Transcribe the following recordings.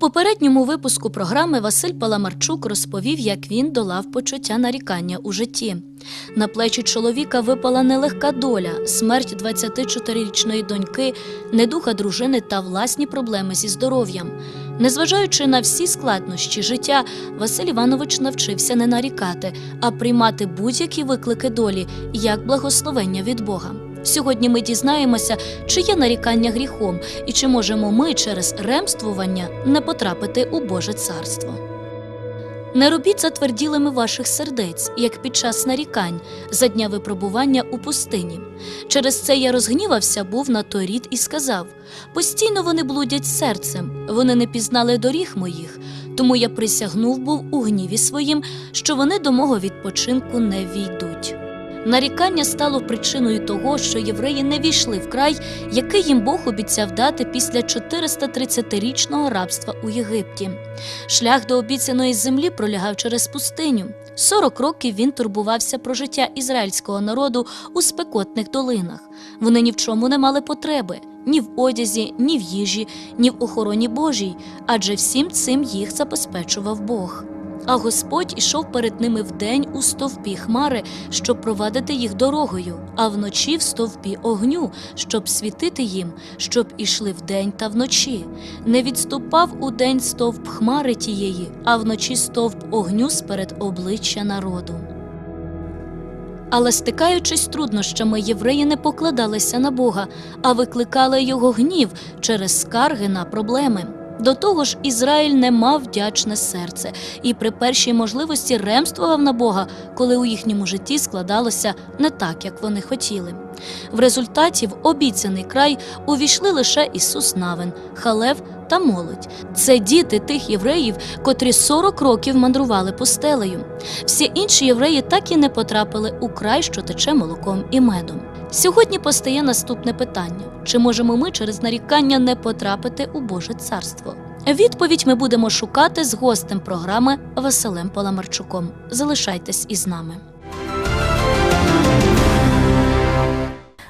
попередньому випуску програми Василь Паламарчук розповів, як він долав почуття нарікання у житті. На плечі чоловіка випала нелегка доля, смерть 24-річної доньки, недуха дружини та власні проблеми зі здоров'ям. Незважаючи на всі складнощі життя, Василь Іванович навчився не нарікати, а приймати будь-які виклики долі як благословення від Бога. Сьогодні ми дізнаємося, чи є нарікання гріхом, і чи можемо ми через ремствування не потрапити у Боже царство. Не робіть затверділими ваших сердець, як під час нарікань, за дня випробування у пустині. Через це я розгнівався, був на той рід і сказав: постійно вони блудять серцем, вони не пізнали доріг моїх, тому я присягнув був у гніві своїм, що вони до мого відпочинку не війдуть. Нарікання стало причиною того, що євреї не війшли в край, який їм Бог обіцяв дати після 430-річного рабства у Єгипті. Шлях до обіцяної землі пролягав через пустиню. 40 років він турбувався про життя ізраїльського народу у спекотних долинах. Вони ні в чому не мали потреби ні в одязі, ні в їжі, ні в охороні Божій, адже всім цим їх забезпечував Бог. А Господь ішов перед ними вдень у стовпі хмари, щоб провадити їх дорогою, а вночі в стовпі огню, щоб світити їм, щоб ішли вдень та вночі. Не відступав у день стовп хмари тієї, а вночі стовп огню сперед обличчя народу. Але стикаючись труднощами, євреї не покладалися на Бога, а викликали його гнів через скарги на проблеми. До того ж, Ізраїль не мав вдячне серце і при першій можливості ремствував на Бога, коли у їхньому житті складалося не так, як вони хотіли. В результаті в обіцяний край увійшли лише Ісус Навин, Халев та молодь. Це діти тих євреїв, котрі 40 років мандрували пустелею. Всі інші євреї так і не потрапили у край, що тече молоком і медом. Сьогодні постає наступне питання: чи можемо ми через нарікання не потрапити у Боже царство? Відповідь ми будемо шукати з гостем програми Василем Паламарчуком. Залишайтесь із нами.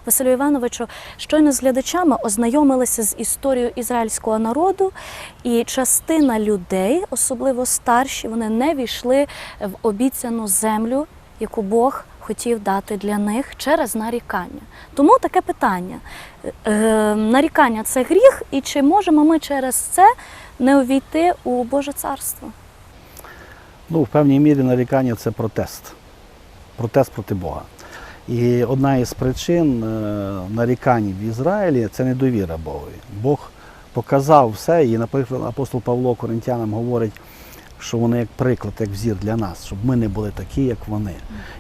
Василю Івановичу, щойно з глядачами ознайомилися з історією ізраїльського народу, і частина людей, особливо старші, вони не війшли в обіцяну землю, яку Бог хотів дати для них через нарікання. Тому таке питання: Е, нарікання це гріх, і чи можемо ми через це не увійти у Боже царство? Ну, в певній мірі нарікання це протест. Протест проти Бога. І одна із причин е, нарікань в Ізраїлі це недовіра Богові. Бог показав все, і, наприклад, апостол Павло Коринтянам говорить, що вони як приклад, як взір для нас, щоб ми не були такі, як вони,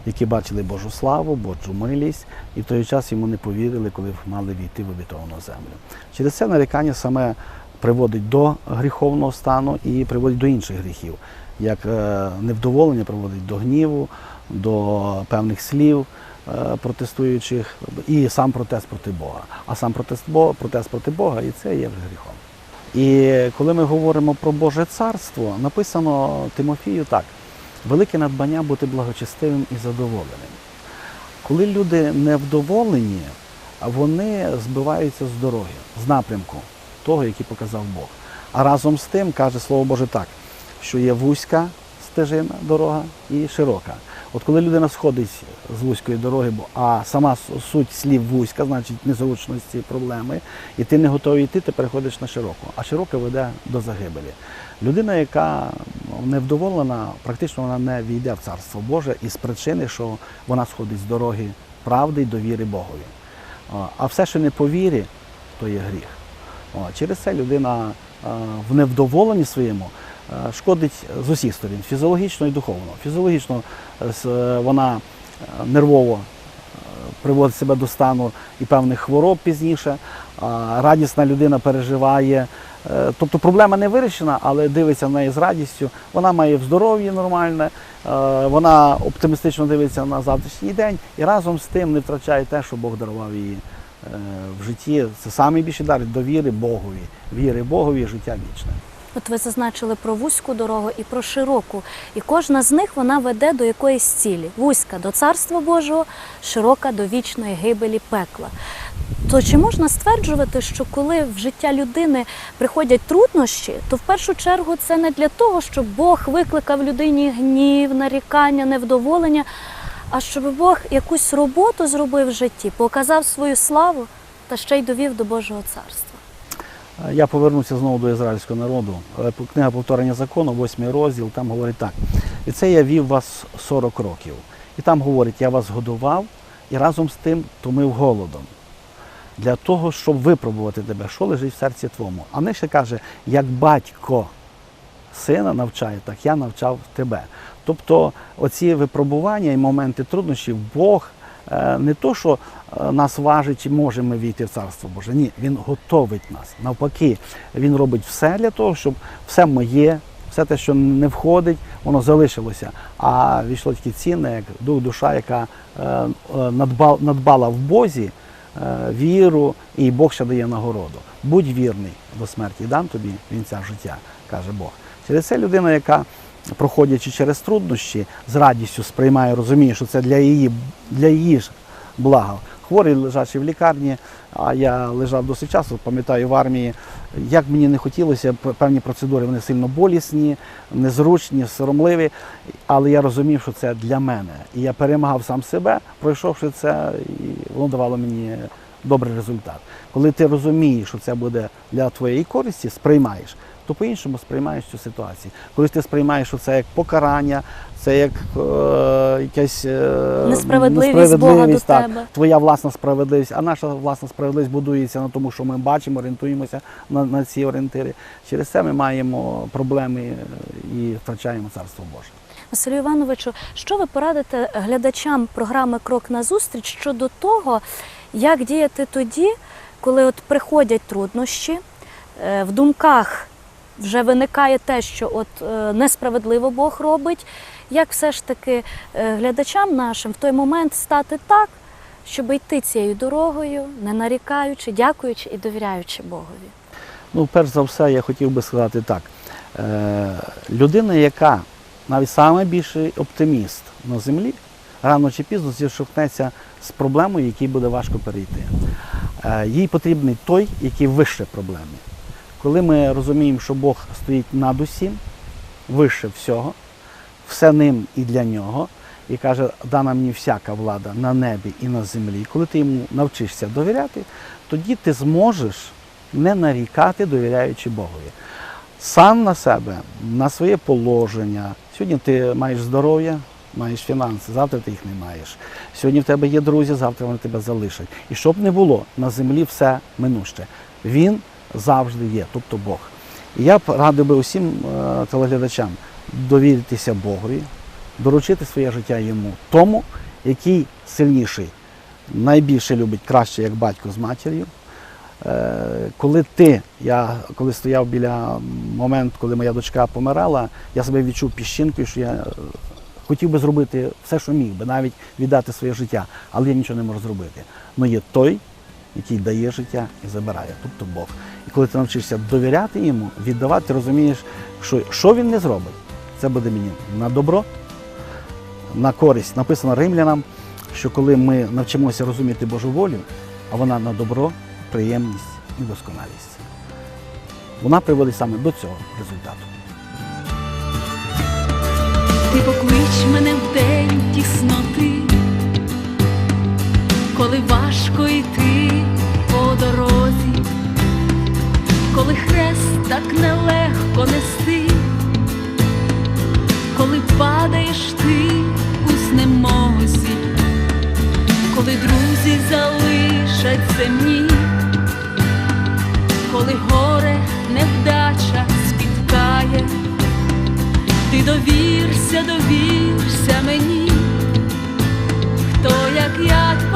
які бачили Божу славу, Божу милість, і в той час йому не повірили, коли мали війти в обітовану землю. Через це нарікання саме приводить до гріховного стану і приводить до інших гріхів, як е, невдоволення приводить до гніву, до певних слів е, протестуючих, і сам протест проти Бога. А сам протест, протест проти Бога і це є вже гріхом. І коли ми говоримо про Боже царство, написано Тимофію так: велике надбання бути благочестивим і задоволеним. Коли люди невдоволені, вони збиваються з дороги, з напрямку того, який показав Бог. А разом з тим каже Слово Боже так, що є вузька стежина дорога і широка. От коли людина сходить з вузької дороги, а сама суть слів вузька, значить незручності, проблеми, і ти не готовий йти, ти переходиш на широку. А широка веде до загибелі. Людина, яка ну, невдоволена, практично вона не війде в царство Боже із причини, що вона сходить з дороги правди й довіри Богові. А- все, що не по вірі, то є гріх. Через це людина в невдоволенні своєму шкодить з усіх сторін, фізіологічно і духовно. Фізіологічно е, е, вона е, нервово е, приводить себе до стану і певних хвороб пізніше. Радісна людина переживає. Е, Тобто проблема не вирішена, але дивиться на неї з радістю. Вона має в здоров'ї нормальне, е, вона оптимістично дивиться на завтрашній день і разом з тим не втрачає те, що Бог дарував е, в житті. Це найбільший дар довіри Богові, віри Богові, життя вічне. От ви зазначили про вузьку дорогу і про широку. І кожна з них вона веде до якоїсь цілі. Вузька до Царства Божого, широка до вічної гибелі пекла. То чи можна стверджувати, що коли в життя людини приходять труднощі, то в першу чергу це не для того, щоб Бог викликав людині гнів, нарікання, невдоволення, а щоб Бог якусь роботу зробив в житті, показав свою славу та ще й довів до Божого царства. Я повернуся знову до ізраїльського народу. Е, Книга повторення закону, восьмий розділ, там говорить так. І це я вів вас 40 років. І там говорить, я вас годував і разом з тим томив голодом. Для того, щоб випробувати тебе, що лежить в серці твоєму. А не ще каже, як батько сина навчає, так я навчав тебе. Тобто оці випробування і моменти труднощів Бог не то, що е, нас важить, чи можемо війти в Царство Боже. Ні, Він готовить нас. Навпаки, Він робить все для того, щоб все моє, все те, що не входить, воно залишилося. А війшло тільки цінне, як дух, душа, яка е, е, надбал- надбала в Бозі е, віру, і Бог ще дає нагороду. Будь вірний до смерті, дам тобі вінця життя, каже Бог. Через це людина, яка проходячи через труднощі, з радістю сприймає, розуміє, що це для її, для її ж блага. Хворий лежачий в лікарні, а я лежав досить часто, пам'ятаю в армії, як мені не хотілося, певні процедури вони сильно болісні, незручні, соромливі, але я розумів, що це для мене. І я перемагав сам себе, пройшовши це, і воно давало мені добрий результат. Коли ти розумієш, що це буде для твоєї користі, сприймаєш, то по-іншому сприймаєш цю ситуацію. Коли ти сприймаєш, що це як покарання, це як е, якась е, Несправедливість Бога до тебе. твоя власна справедливість, а наша власна справедливість будується на тому, що ми бачимо, орієнтуємося на, на ці орієнтири. Через це ми маємо проблеми е, і втрачаємо царство Боже. Василю Івановичу, що ви порадите глядачам програми Крок на зустріч щодо того, як діяти тоді, коли от приходять труднощі, е, в думках вже виникає те, що от е, несправедливо Бог робить, як все ж таки е, глядачам нашим в той момент стати так, щоб йти цією дорогою, не нарікаючи, дякуючи і довіряючи Богові. Ну, перш за все, я хотів би сказати так. Е, людина, яка навіть найбільший оптиміст на землі, рано чи пізно зіштовхнеться з проблемою, якій буде важко перейти. Їй потрібний той, який вище проблеми. Коли ми розуміємо, що Бог стоїть над усім, вище всього, все ним і для нього, і каже, дана мені всяка влада на небі і на землі. Коли ти йому навчишся довіряти, тоді ти зможеш не нарікати, довіряючи Богові. Сам на себе, на своє положення. Сьогодні ти маєш здоров'я, маєш фінанси, завтра ти їх не маєш. Сьогодні в тебе є друзі, завтра вони тебе залишать. І щоб не було, на землі все минуще. Він завжди є, тобто Бог. І я б радив би усім е, телеглядачам довіритися Богові, доручити своє життя йому, тому, який сильніший, найбільше любить краще, як батько з матір'ю. Е, Коли ти, я коли стояв біля моменту, коли моя дочка помирала, я себе відчув піщинкою, що я е, хотів би зробити все, що міг би, навіть віддати своє життя, але я нічого не можу зробити. Но є той, який дає життя і забирає, тобто Бог. І коли ти навчишся довіряти йому, віддавати, ти розумієш, що що він не зробить, це буде мені на добро, на користь. Написано римлянам, що коли ми навчимося розуміти Божу волю, а вона на добро, приємність і досконалість. Вона приводить саме до цього результату. Ти поклич мене в день тісноти, коли важко йти земні, коли горе невдача спіткає ти довірся, довірся мені, хто як я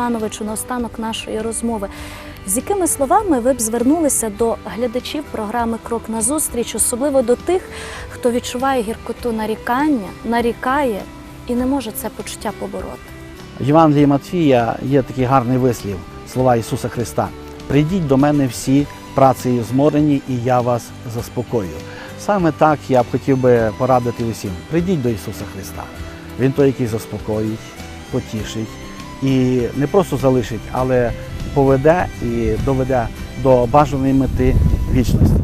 Івановичу, наостанок нашої розмови. З якими словами ви б звернулися до глядачів програми Крок назустріч, особливо до тих, хто відчуває гіркоту нарікання, нарікає і не може це почуття побороти? В Євангелії Матфія є такий гарний вислів, слова Ісуса Христа. Прийдіть до мене всі працею зморені, і я вас заспокою. Саме так я б хотів би порадити усім. Прийдіть до Ісуса Христа. Він той, який заспокоїть, потішить і не просто залишить, але поведе і доведе до бажаної мети вічності.